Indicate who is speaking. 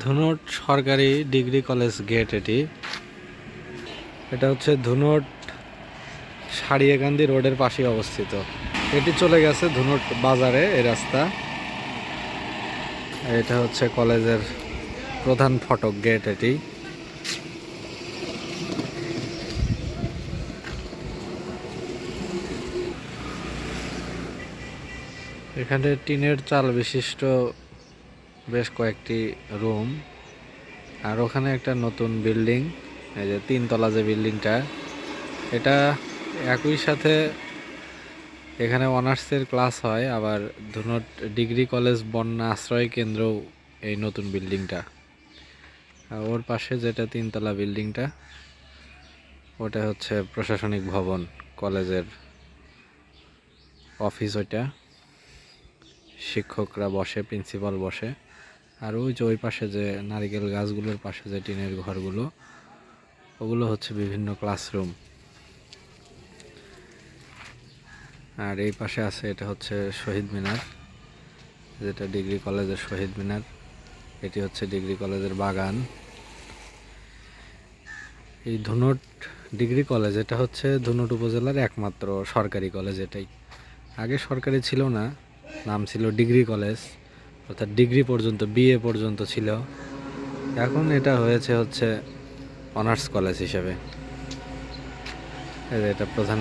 Speaker 1: ধুনট সরকারি degree college gate এটি। এটা হচ্ছে ধুনট সারিয়াকান্দি রোডের পাশে অবস্থিত। এটি চলে গেছে ধুনট বাজারে, এই রাস্তা। এটা হচ্ছে কলেজের প্রধান ফটক গেট এটি। এখানে টিনের চাল বিশিষ্ট বেশ কয়েকটি রুম। আর ওখানে একটা নতুন বিল্ডিং, এই যে তিনতলা যে বিল্ডিংটা, এটা একই সাথে এখানে অনার্সের ক্লাস হয়, আবার ধুনট ডিগ্রি কলেজ বন্যা আশ্রয় কেন্দ্র এই নতুন বিল্ডিংটা। আর ওর পাশে যেটা তিনতলা বিল্ডিংটা, ওটা হচ্ছে প্রশাসনিক ভবন, কলেজের অফিস ওইটা। শিক্ষকরা বসে প্রিন্সিপাল বসে। আর ওই যে ওই পাশে যে নারিকেল গাছগুলোর পাশে যে টিনের ঘরগুলো, ওগুলো হচ্ছে বিভিন্ন ক্লাসরুম আর এই পাশে আছে, এটা হচ্ছে শহীদ মিনার, যেটা ডিগ্রি কলেজের শহীদ মিনার। এটি হচ্ছে ডিগ্রি কলেজের বাগান। এই ধুনট ডিগ্রি কলেজ, এটা হচ্ছে ধুনট উপজেলার একমাত্র সরকারি কলেজ এটাই। আগে সরকারি ছিল না নাম ছিল ডিগ্রি কলেজ, অর্থাৎ ডিগ্রি পর্যন্ত বিএ পর্যন্ত ছিল। এখন এটা হয়েছে হচ্ছে অনার্স কলেজ হিসেবে। এটা প্রধান